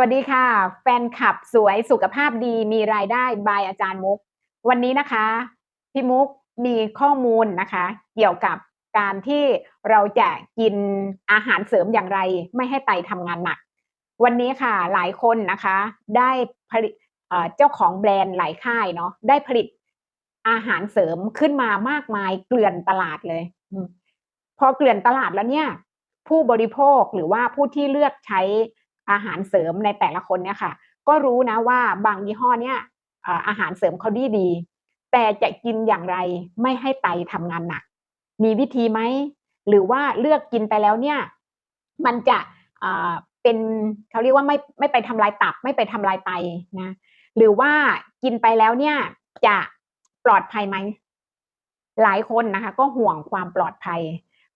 วัสดีค่ะ แฟนคลับสวยสุขภาพดีมีรายได้บายอาจารย์มุก วันนี้นะคะ พี่มุกมีข้อมูลนะคะ เกี่ยวกับการที่เราจะกินอาหารเสริมอย่างไร ไม่ให้ไตทำงานหนัก วันนี้ค่ะหลายคนนะคะ ได้ผลิตเจ้าของแบรนด์หลายค่ายเนาะได้ผลิตอาหารเสริมขึ้นมามากมายเกลื่อนตลาดเลยพอเกลื่อนตลาดแล้วเนี่ย ผู้บริโภคหรือว่าผู้ที่เลือกใช้ อาหารเสริมในแต่ละคนเนี่ยค่ะ ก็รู้นะว่าบางยี่ห้อเนี่ยอาหารเสริมเขาดีดี แต่จะกินอย่างไรไม่ให้ไตทำงานหนัก มีวิธีไหม หรือว่าเลือกกินไปแล้วเนี่ย มันจะเป็นเขาเรียกว่าไม่ไม่ไปทำลายตับไม่ไปทำลายไตนะ หรือว่ากินไปแล้วเนี่ยจะปลอดภัยไหมหลายคนนะคะ ก็ห่วงความปลอดภัย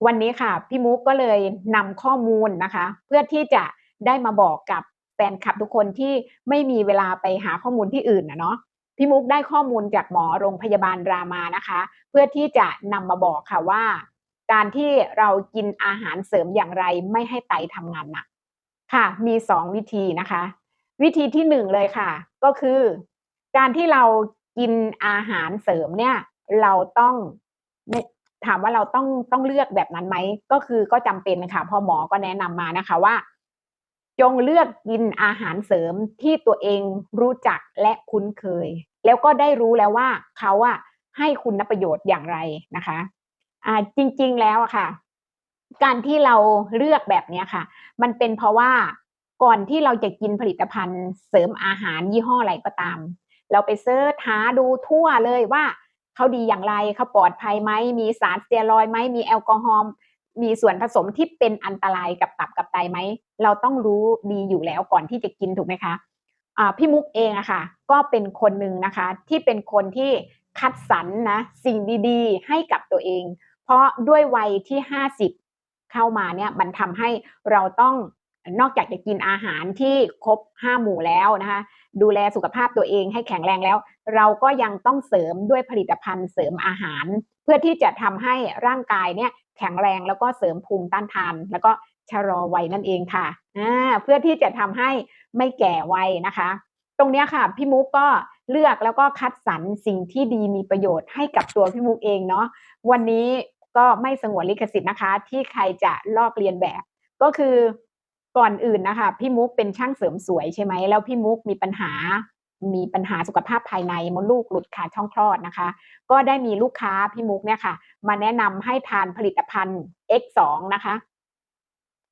วันนี้ค่ะ พี่มุกก็เลยนำข้อมูลนะคะ เพื่อที่จะ ได้มาบอกกับแฟนคลับทุกคนที่ไม่มีเวลาไปหาข้อมูลที่อื่นนะเนาะพี่มุกได้ข้อมูลจากหมอโรงพยาบาลรามานะคะ เพื่อที่จะนำมาบอกค่ะว่า การที่เรากินอาหารเสริมอย่างไรไม่ให้ไตทำงานหนักค่ะ มีสองวิธีนะคะ วิธีที่หนึ่งเลยค่ะ ก็คือ การที่เรากินอาหารเสริมเนี่ย เราต้องถามว่าเราต้องต้องเลือกแบบนั้นไหมก็คือก็จำเป็นค่ะพอหมอก็แนะนำมานะคะว่า จงเลือกกินอาหารเสริมที่ตัวเองรู้จักและคุ้นเคย แล้วก็ได้รู้แล้วว่าเขาอะให้คุณประโยชน์อย่างไรนะคะอ่าจริงๆแล้วอะค่ะ การที่เราเลือกแบบนี้ค่ะ มันเป็นเพราะว่าก่อนที่เราจะกินผลิตภัณฑ์เสริมอาหารยี่ห้ออะไรก็ตาม เราไปเสิร์ชหาดูทั่วเลยว่าเขาดีอย่างไรเขาปลอดภัยไหมมีสารสเตียรอยไหมมีแอลกอฮอล์ มีส่วนผสมที่เป็นอันตรายกับตับกับไตไหม เราต้องรู้ดีอยู่แล้วก่อนที่จะกินถูกไหมคะะพี่มุกเองอะค่ะ ก็เป็นคนหนึ่งนะคะ ที่เป็นคนที่คัดสรรนะสิ่งดีๆ ให้กับตัวเอง เพราะด้วยวัยที่ห้าสิบเข้ามาเนี่ยมันทำให้เราต้องนอกจากจะกินอาหารที่ครบห้าหมู่แล้วนะคะ ดูแลสุขภาพตัวเองให้แข็งแรงแล้ว เราก็ยังต้องเสริมด้วยผลิตภัณฑ์เสริมอาหาร เพื่อที่จะทำให้ร่างกายเนี่ย แข็งแรงแล้วก็เสริมภูมิต้านทานแล้วก็ชะลอวัยนั่นเองค่ะอ่าเพื่อที่จะทำให้ไม่แก่วัยนะคะ ตรงนี้ค่ะพี่มุกก็เลือกแล้วก็คัดสรรสิ่งที่ดีมีประโยชน์ให้กับตัวพี่มุกเองเนาะวันนี้ก็ไม่สงวนลิขสิทธิ์นะคะ ที่ใครจะลอกเรียนแบบ ก็คือก่อนอื่นนะคะ พี่มุกเป็นช่างเสริมสวยใช่ไหมแล้วพี่มุกมีปัญหา มีปัญหาสุขภาพภายในมดลูกหลุดขาดช่องคลอดนะคะ ก็ได้มีลูกค้าพี่มุกเนี่ยค่ะ มาแนะนำให้ทานผลิตภัณฑ์ X2 นะคะ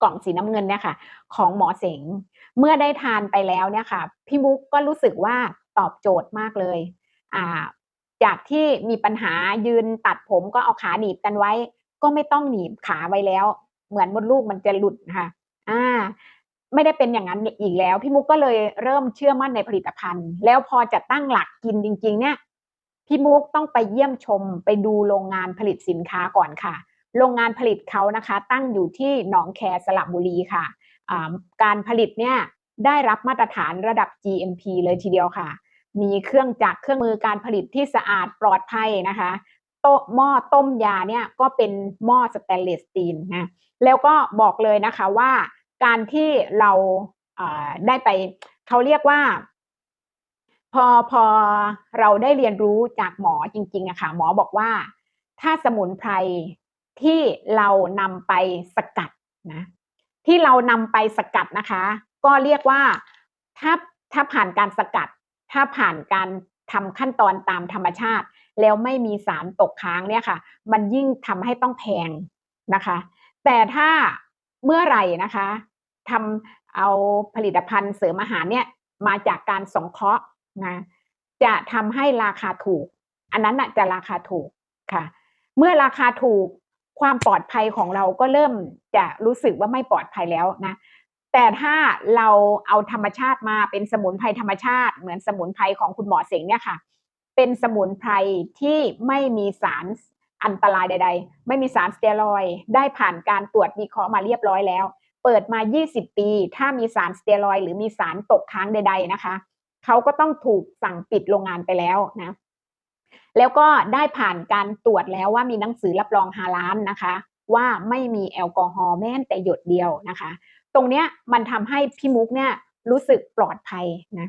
กล่องสีน้ำเงินเนี่ยค่ะ ของหมอเสง เมื่อได้ทานไปแล้วเนี่ยค่ะ พี่มุกก็รู้สึกว่าตอบโจทย์มากเลยอ่าจากที่มีปัญหายืนตัดผมก็เอาขาหนีบกันไว้ ก็ไม่ต้องหนีบขาไว้แล้ว เหมือนมดลูกมันจะหลุดนะคะอ่า ไม่ได้เป็นอย่างนั้นอีกแล้ว พี่มุกก็เลยเริ่มเชื่อมั่นในผลิตภัณฑ์ แล้วพอจะตั้งหลักกินจริง ๆ เนี่ยพี่มุกต้องไปเยี่ยมชมไปดูโรงงานผลิตสินค้าก่อนค่ะ โรงงานผลิตเขานะคะ ตั้งอยู่ที่หนองแคสระบุรีค่ะการผลิตเนี่ยได้รับมาตรฐานระดับ GMP เลยทีเดียวค่ะ มีเครื่องจักรเครื่องมือการผลิตที่สะอาดปลอดภัยนะคะโต๊ะหม้อต้มยาเนี่ยก็เป็นหม้อสแตนเลสสตีลนะแล้วก็บอกเลยนะคะว่า การที่เราได้ไปเขาเรียกว่า พอพอเราได้เรียนรู้จากหมอจริงๆอะค่ะหมอบอกว่า ถ้าสมุนไพรที่เรานำไปสกัดนะ ที่เรานำไปสกัดนะคะ ก็เรียกว่าถ้าถ้าผ่านการสกัด ถ้าผ่านการทำขั้นตอนตามธรรมชาติ แล้วไม่มีสารตกค้างเนี่ยค่ะ มันยิ่งทำให้ต้องแพงนะคะ แต่ถ้าเมื่อไหร่นะคะ ทำเอาผลิตภัณฑ์เสริมอาหารเนี่ยมาจากการสงเคราะห์นะจะทำให้ราคาถูก อันนั้นนะจะราคาถูกค่ะ เมื่อราคาถูกความปลอดภัยของเราก็เริ่มจะรู้สึกว่าไม่ปลอดภัยแล้วนะแต่ถ้าเราเอาธรรมชาติมาเป็นสมุนไพรธรรมชาติ เหมือนสมุนไพรของคุณหมอเสงเนี่ยค่ะ เป็นสมุนไพรที่ไม่มีสารอันตรายใด ๆ ไม่มีสารสเตียรอยได้ผ่านการตรวจวิเคราะห์มาเรียบร้อยแล้ว เปิดมา 20 ปี ถ้ามีสารสเตียรอยหรือมีสารตกค้างใด ๆ นะคะเขาก็ต้องถูกสั่งปิดโรงงานไปแล้วนะ แล้วก็ได้ผ่านการตรวจแล้วว่ามีหนังสือรับรองฮาลานนะคะ ว่าไม่มีแอลกอฮอล์แม้แต่หยดเดียวนะคะ ตรงเนี้ยมันทำให้พี่มุกเนี่ยรู้สึกปลอดภัยนะ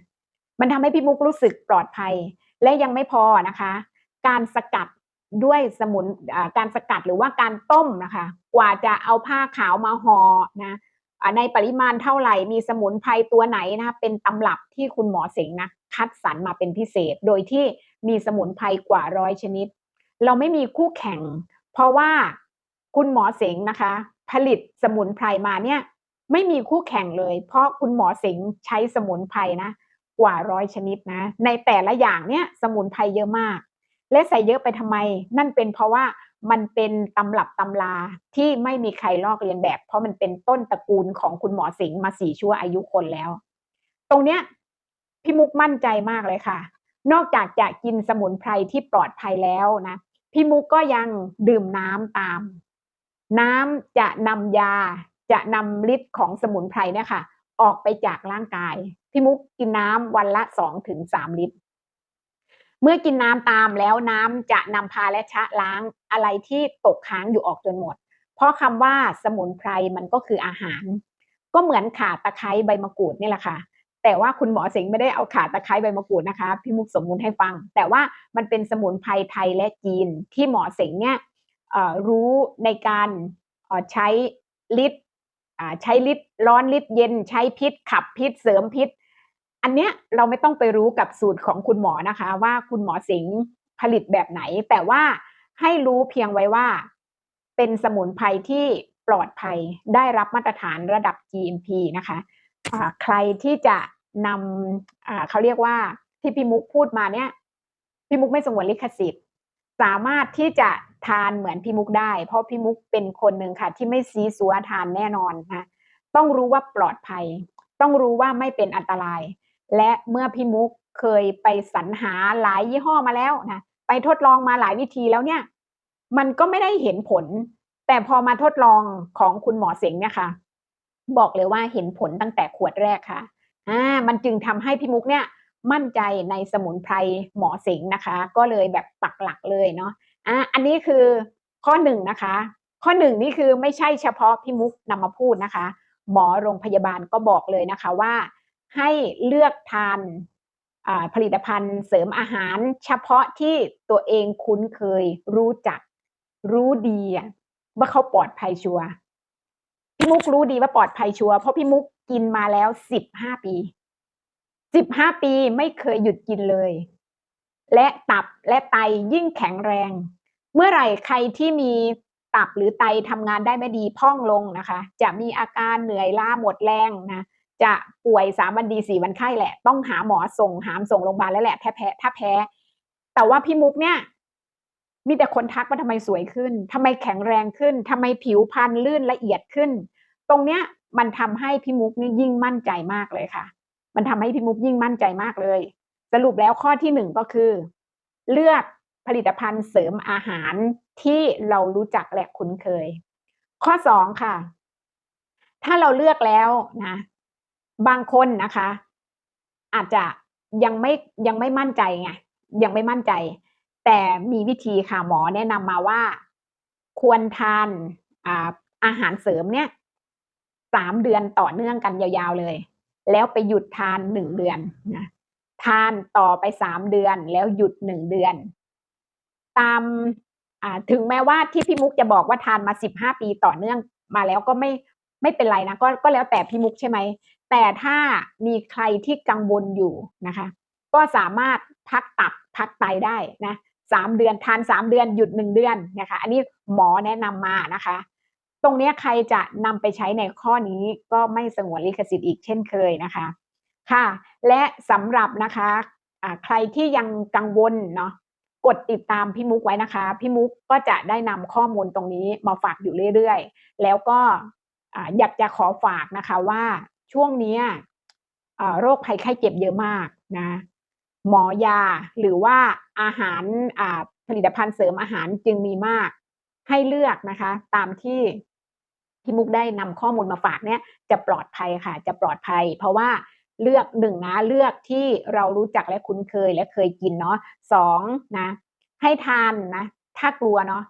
มันทำให้พี่มุกรู้สึกปลอดภัย และยังไม่พอนะคะ การสกัดด้วยสมุนการสกัดหรือว่าการต้มนะคะ กว่าจะเอาผ้าขาวมาห่อนะในปริมาณเท่าไหร่มีสมุนไพรตัวไหนนะคะเป็นตำรับที่คุณหมอเสงนะคัดสรรมาเป็นพิเศษ โดยที่มีสมุนไพรกว่าร้อยชนิด เราไม่มีคู่แข่ง เพราะว่าคุณหมอเสงนะคะ ผลิตสมุนไพรมาเนี่ยไม่มีคู่แข่งเลย เพราะคุณหมอเสงใช้สมุนไพรนะกว่าร้อยชนิดนะ ในแต่ละอย่างเนี่ยสมุนไพรเยอะมาก และใส่เยอะไปทำไม นั่นเป็นเพราะว่า มันเป็นตำรับตำราที่ไม่มีใครลอกเลียนแบบ เพราะมันเป็นต้นตระกูลของคุณหมอสิงห์มาสี่ชั่วอายุคนแล้ว ตรงเนี้ยพี่มุกมั่นใจมากเลยค่ะ นอกจากจะกินสมุนไพรที่ปลอดภัยแล้วนะพี่มุกก็ยังดื่มน้ำตาม น้ำจะนำยาจะนำฤทธิ์ของสมุนไพรเนี่ยค่ะ ออกไปจากร่างกาย พี่มุกกินน้ำวันละสองถึงสามลิตร เมื่อกินน้ำตามแล้วน้ำจะนำพาและชะล้างอะไรที่ตกค้างอยู่ออกจนหมด เพราะคำว่าสมุนไพรมันก็คืออาหาร ก็เหมือนข่าตะไคร้ใบมะกรูดนี่แหละค่ะ แต่ว่าคุณหมอเสงไม่ได้เอาข่าตะไคร้ใบมะกรูดนะคะ พี่มุกสมมุติให้ฟัง แต่ว่ามันเป็นสมุนไพรไทยและจีนที่หมอเสงเนี่ยรู้ในการใช้ฤทธิ์ใช้ฤทธิ์ร้อนฤทธิ์เย็น ใช้พิษขับพิษเสริมพิษ อันเนี้ยเราไม่ต้องไปรู้กับสูตรของคุณหมอนะคะ ว่าคุณหมอสิงห์ผลิตแบบไหน แต่ว่าให้รู้เพียงไว้ว่า เป็นสมุนไพรที่ปลอดภัยได้รับมาตรฐานระดับ GMP นะคะอ่าใครที่จะนำเขาเรียกว่าที่พี่มุกพูดมาเนี่ยพี่มุกไม่สงวนลิขสิทธิ์ สามารถที่จะทานเหมือนพี่มุกได้ เพราะพี่มุกเป็นคนหนึ่งค่ะ ที่ไม่ซีซัวทานแน่นอนนะต้องรู้ว่าปลอดภัย ต้องรู้ว่าไม่เป็นอันตราย และเมื่อพี่มุกเคยไปสรรหาหลายยี่ห้อมาแล้วนะไปทดลองมาหลายวิธีแล้วเนี่ย มันก็ไม่ได้เห็นผล แต่พอมาทดลองของคุณหมอเสงเนี่ยค่ะ บอกเลยว่าเห็นผลตั้งแต่ขวดแรกค่ะอ่ามันจึงทำให้พี่มุกเนี่ยมั่นใจในสมุนไพรหมอเสงนะคะ ก็เลยแบบปักหลักเลยเนาะอะอันนี้คือข้อหนึ่งนะคะ ข้อหนึ่งนี่คือไม่ใช่เฉพาะพี่มุกนำมาพูดนะคะ หมอโรงพยาบาลก็บอกเลยนะคะว่า ให้เลือกทานผลิตภัณฑ์เสริมอาหาร เฉพาะที่ตัวเองคุ้นเคยรู้จัก รู้ดีว่าเขาปลอดภัยชัวร์พี่มุกรู้ดีว่าปลอดภัยชัวร์เพราะพี่มุกกินมาแล้วสิบห้าปีสิบห้าปีไม่เคยหยุดกินเลย และตับและไตยิ่งแข็งแรง เมื่อไหร่ใครที่มีตับหรือไตทำงานได้ไม่ดีพ่องลงนะคะ จะมีอาการเหนื่อยล้าหมดแรงนะ จะป่วยสามวันดีสี่วันไข้แหละ ต้องหาหมอส่งหามส่งโรงพยาบาลแล้วแหละถ้าแพ้ถ้าแพ้ แต่ว่าพี่มุกเนี่ย มีแต่คนทักว่าทำไมสวยขึ้นทำไมแข็งแรงขึ้นทำไมผิวพรรณลื่นละเอียดขึ้น ตรงเนี้ยมันทำให้พี่มุกนี่ยิ่งมั่นใจมากเลยค่ะ มันทำให้พี่มุกยิ่งมั่นใจมากเลย สรุปแล้วข้อที่หนึ่งก็คือ เลือกผลิตภัณฑ์เสริมอาหารที่เรารู้จักและคุ้นเคย ข้อสองค่ะ ถ้าเราเลือกแล้วนะ บางคนนะคะ อาจจะยังไม่ยังไม่มั่นใจไงยังไม่มั่นใจ แต่มีวิธีค่ะหมอแนะนำมาว่า ควรทานอาอาหารเสริมเนี่ยสามเดือนต่อเนื่องกันยาวๆเลย แล้วไปหยุดทานหนึ่งเดือนนะทานต่อไปสามเดือนแล้วหยุดหนึ่งเดือน ตามาถึงแม้ว่าที่พี่มุกจะบอกว่าทานมาสิบห้าปีต่อเนื่องมาแล้วก็ไม่ไม่เป็นไรนะก็ก็แล้วแต่พี่มุกใช่ไหม แต่ถ้ามีใครที่กังวลอยู่นะคะ ก็สามารถพักตับพักไตได้นะสามเดือนทานสามเดือนหยุดหนึ่งเดือนนะคะ อันนี้หมอแนะนำมานะคะ ตรงนี้ใครจะนำไปใช้ในข้อนี้ก็ไม่สงวนลิขสิทธิ์อีกเช่นเคยนะคะ ค่ะ และสำหรับนะคะอ่าใครที่ยังกังวลเนาะกดติดตามพี่มุกไว้นะคะ พี่มุกก็จะได้นำข้อมูลตรงนี้มาฝากอยู่เรื่อยๆ แล้วก็อยากจะขอฝากนะคะว่า ช่วงนี้โรคภัยไข้เจ็บเยอะมากนะ หมอยาหรือว่าอาหารผลิตภัณฑ์เสริมอาหารจึงมีมาก ให้เลือกนะคะ ตามที่พี่มุกได้นำข้อมูลมาฝากเนี่ยจะปลอดภัยค่ะ จะปลอดภัย เพราะว่าเลือกหนึ่งนะเลือกที่เรารู้จักและคุ้นเคยและเคยกินเนาะสองนะให้ทานนะถ้ากลัวเนาะ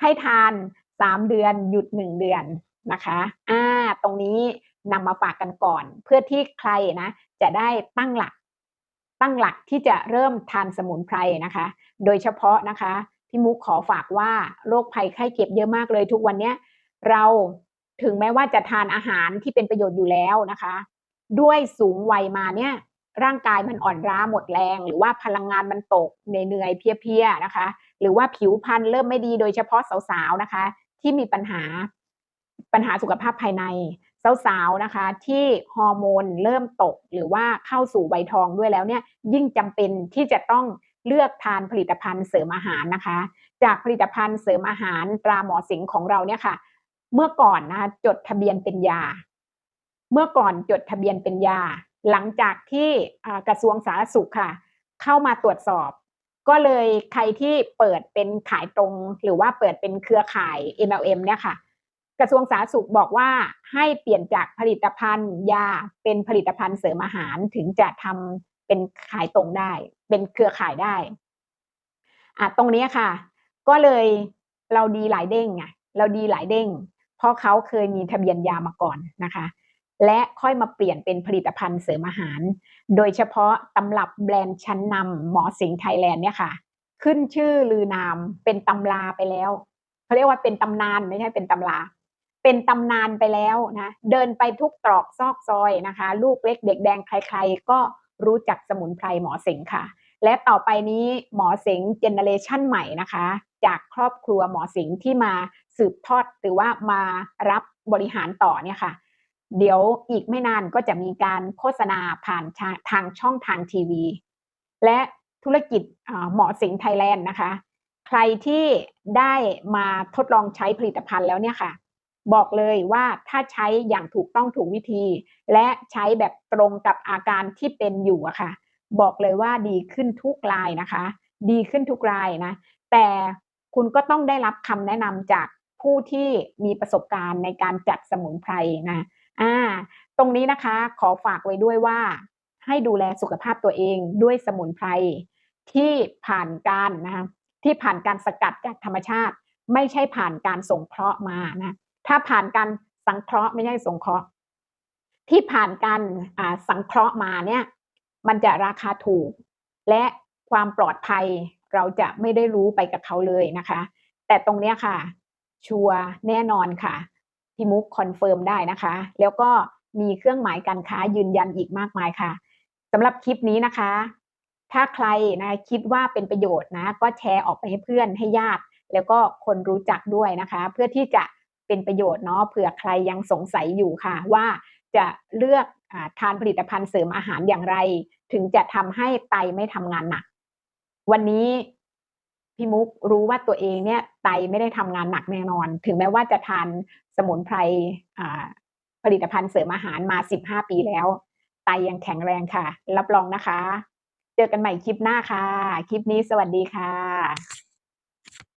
ให้ทานสามเดือนหยุดหนึ่งเดือนนะคะอ่าตรงนี้ นำมาฝากกันก่อน เพื่อที่ใครนะจะได้ตั้งหลัก ตั้งหลักที่จะเริ่มทานสมุนไพรนะคะ โดยเฉพาะนะคะพี่มุกขอฝากว่าโรคภัยไข้เจ็บเยอะมากเลยทุกวันเนี้ยเราถึงแม้ว่าจะทานอาหารที่เป็นประโยชน์อยู่แล้วนะคะ ด้วยสูงวัยมาเนี่ยร่างกายมันอ่อนล้าหมดแรง หรือว่าพลังงานมันตกเหนื่อยๆเพียๆนะคะ หรือว่าผิวพรรณเริ่มไม่ดีโดยเฉพาะสาวๆนะคะ ที่มีปัญหาปัญหาสุขภาพภายใน สาวๆนะคะที่ฮอร์โมนเริ่มตกหรือว่าเข้าสู่วัยทองด้วยแล้วเนี่ยยิ่งจำเป็นที่จะต้องเลือกทานผลิตภัณฑ์เสริมอาหารนะคะ จากผลิตภัณฑ์เสริมอาหารตราหมอสิงของเราเนี่ยค่ะ เมื่อก่อนนะคะจดทะเบียนเป็นยา เมื่อก่อนจดทะเบียนเป็นยา หลังจากที่กระทรวงสาธารณสุขค่ะ เข้ามาตรวจสอบ ก็เลยใครที่เปิดเป็นขายตรง หรือว่าเปิดเป็นเครือข่าย MLM เนี่ยค่ะ กระทรวงสาธารณสุขบอกว่าให้เปลี่ยนจากผลิตภัณฑ์ยาเป็นผลิตภัณฑ์เสริมอาหารถึงจะทำเป็นขายตรงได้ เป็นเครือข่ายได้อะตรงนี้ค่ะ ก็เลยเราดีหลายเด้งไงเราดีหลายเด้ง เพราะเขาเคยมีทะเบียนยามาก่อนนะคะ และค่อยมาเปลี่ยนเป็นผลิตภัณฑ์เสริมอาหาร โดยเฉพาะตำรับแบรนด์ชั้นนำหมอสิงห์ไทยแลนด์เนี่ยค่ะ ขึ้นชื่อลือนามเป็นตำราไปแล้วเขาเรียกว่าเป็นตำนานไม่ใช่เป็นตำรา เป็นตำนานไปแล้วนะเดินไปทุกตรอกซอกซอยนะคะ ลูกเล็กเด็กแดงใครๆ ก็รู้จักสมุนไพรหมอเสงค่ะ และต่อไปนี้หมอเสงเจเนเรชันใหม่นะคะ จากครอบครัวหมอเสงที่มาสืบทอดหรือว่ามารับบริหารต่อเนี่ยค่ะ เดี๋ยวอีกไม่นานก็จะมีการโฆษณาผ่านทางช่องทางทีวี และธุรกิจหมอสิงไทยแลนด์นะคะ ใครที่ได้มาทดลองใช้ผลิตภัณฑ์แล้วเนี่ยค่ะ บอกเลยว่าถ้าใช้อย่างถูกต้องถูกวิธี และใช้แบบตรงกับอาการที่เป็นอยู่อะค่ะ บอกเลยว่าดีขึ้นทุกรายนะคะ ดีขึ้นทุกรายนะ แต่คุณก็ต้องได้รับคำแนะนำจากผู้ที่มีประสบการณ์ในการจัดสมุนไพรนะอ่าตรงนี้นะคะขอฝากไว้ด้วยว่า ให้ดูแลสุขภาพตัวเองด้วยสมุนไพรที่ผ่านการนะคะที่ผ่านการสกัดจากธรรมชาติ ไม่ใช่ผ่านการส่งเคราะห์มานะ ถ้าผ่านการสังเคราะห์ไม่ใช่สงเคราะห์ ที่ผ่านการสังเคราะห์มาเนี่ย มันจะราคาถูก และความปลอดภัยเราจะไม่ได้รู้ไปกับเขาเลยนะคะ แต่ตรงเนี้ยค่ะ ชัวร์แน่นอนค่ะพี่มุกคอนเฟิร์มได้นะคะ แล้วก็มีเครื่องหมายการค้ายืนยันอีกมากมายค่ะสำหรับคลิปนี้นะคะ ถ้าใครนะคิดว่าเป็นประโยชน์นะ ก็แชร์ออกไปให้เพื่อนให้ญาติ แล้วก็คนรู้จักด้วยนะคะ เพื่อที่จะ เป็นประโยชน์เนาะเผื่อใครยังสงสัยอยู่ค่ะ ว่าจะเลือกอทานผลิตภัณฑ์เสริมอาหารอย่างไร ถึงจะทำให้ไตไม่ทำงานหนัก วันนี้พี่มุกรู้ว่าตัวเองเนี่ยไตไม่ได้ทำงานหนักแน่นอน ถึงแม้ว่าจะทานสมุนไพรผลิตภัณฑ์เสริมอาหารมา 15 ปีแล้ว ไตยังแข็งแรงค่ะ รับรองนะคะ เจอกันใหม่คลิปหน้าค่ะ คลิปนี้สวัสดีค่ะ